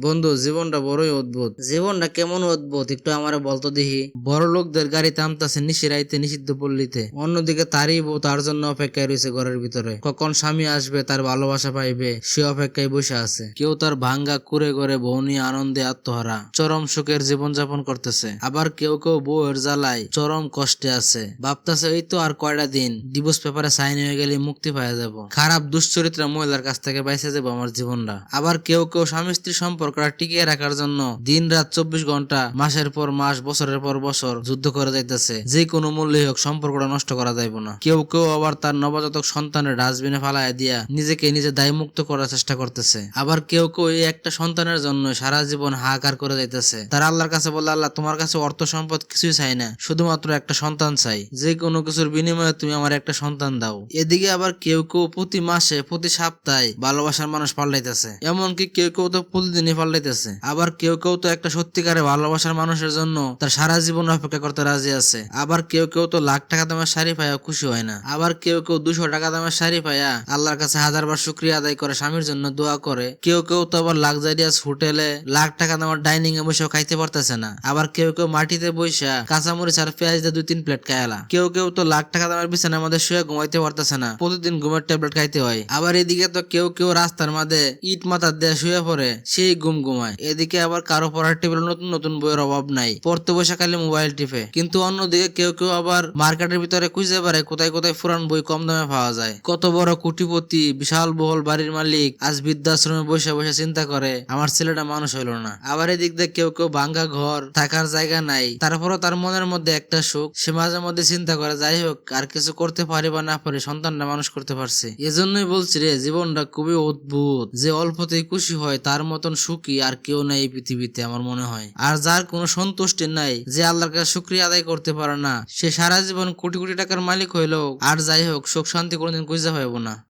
বন্ধু, জীবনটা বড়ই অদ্ভুত। জীবনটা কেমন অদ্ভুত, একটু আমারে বলতো দেখি। বড় লোকদের গাড়িতে নিশি রাইতে, নিষিদ্ধ পল্লীতে। অন্যদিকে তারই বউ তার জন্য অপেক্ষায় রয়েছে ঘরের ভিতরে। কখন স্বামী আসবে, তার ভালোবাসা পাইবে, সে অপেক্ষায় বসে আছে। কেউ তার ভাঙ্গা কুড়ে করে বউ নিয়ে আনন্দে আত্মহারা। চরম সুখের জীবন যাপন করতেছে। আবার কেউ কেউ বউয়ের জ্বালায় চরম কষ্টে আছে। ভাবতেছে, এই তো আর কয়টা দিন ডিভোর্স পেপারে সাইন হয়ে গেলে মুক্তি পাওয়া যাব। খারাপ দুশ্চরিত্রা মহিলার কাছ থেকে বাইসে যাব আমার জীবনটা। আবার কেউ কেউ স্বামী স্ত্রী সম্পর্কটা টিকিয়ে রাখার জন্য দিন রাত চব্বিশ ঘণ্টা, মাসের পর মাস, বছরের পর বছর যুদ্ধ করে যাইতেছে। যে কোনো মূল্যে হোক সম্পর্কটা নষ্ট করা যাইব না। কেউ কেউ আবার তার নবজাতক সন্তানের ডাস্টবিনে ফালায় দিয়া নিজেকে নিজে দায়মুক্ত করার চেষ্টা করতেছে। আবার কেউ কেউ এই একটা সন্তানের জন্য সারা জীবন হাহাকার করে যাইতেছে। তার আল্লাহর কাছে বলে আল্লাহ, তোমার কাছে অর্থ সম্পদ কিছুই চাই না। শুধুমাত্র একটা সন্তান চাই। যে কোনো কিছুর বিনিময়ে তুমি আমার একটা সন্তান দাও। এদিকে আবার কেউ কেউ প্রতি মাসে, প্রতি সপ্তাহে ভালোবাসার মানুষ পাল্টাইতেছে। এমনকি কেউ কেউ তো প্রতিদিনই পাল্টাইতেছে আবার কেউ কেউ তো একটা সত্যিকারে ভালোবাসার মানুষের জন্য তার সারা জীবন অপেক্ষা করতে রাজি আছে। আবার কেউ কেউ তো লাখ টাকা দামের শাড়ি পায়া খুশি হয় না। আবার কেউ কেউ দুশো টাকা দামের শাড়ি পায়া আল্লাহর কাছে হাজারবার শুক্রিয়া আদায় করে স্বামীর জন্য দোয়া করে। কেউ কেউ তো আবার লাক্সারিয়াস হোটেলে লাখ টাকা দামের ডাইনিং এ বসেও খাইতে পারতেছে না। আবার কেউ কেউ মাটিতে বৈশা কাঁচামরিচ আর পেঁয়াজ দিয়ে দুই তিন প্লেট খায়ালা কেউ কেউ তো লাখ টাকা দামের বিছানার মধ্যে শুয়ে ঘুমাইতে পারতেছে না। প্রতিদিন ঘুমের ট্যাবলেট খাইতে হয়। আবার এদিকে তো কেউ কেউ রাস্তার মাঝে ইট মাথার দিয়ে শুয়ে পড়ে। সেই ঘুম ঘুমায়। এদিকে আবার কারও পড়ার টেবিল নতুন নতুন বইয়ের অভাব নাই। পড়তে বসে খালি মোবাইল টিপে। কিন্তু অন্যদিকে কেউ কেউ আবার মার্কেটের ভিতরে খুঁজে পারে কোথায় কোথায় পুরান বই কম দামে পাওয়া যায়। কত বড় কোটিপতি, বিশাল বহল বাড়ির মালিক আজ বৃদ্ধাশ্রমে বসে বসে চিন্তা করে, আমার ছেলেটা মানুষ হইল না। আবার এদিক দিয়ে কেউ কেউ ভাঙ্গা ঘর, থাকার জায়গা নাই। তারপরও তার মনের মধ্যে একটা সুখ, সে মাঝে মধ্যে চিন্তা করে, যাই হোক, আর কিছু করতে পারি বা না পারি, সন্তানটা মানুষ করতে পারছে। এজন্যই বলছি রে, জীবনটা খুবই অদ্ভুত। যে অল্পতেই খুশি হয়, তার মতন সুখী আর কেউ নাই এই পৃথিবীতে, আমার মনে হয়। আর যার কোনো সন্তুষ্টি নাই, যে আল্লাহর কাছে শুক্রিয়া আদায় করতে পারে না, সে সারা জীবন কোটি কোটি টাকার মালিক হইলেও, আর যাই হোক, সুখ শান্তি কোনোদিন খুঁজে পাইব না।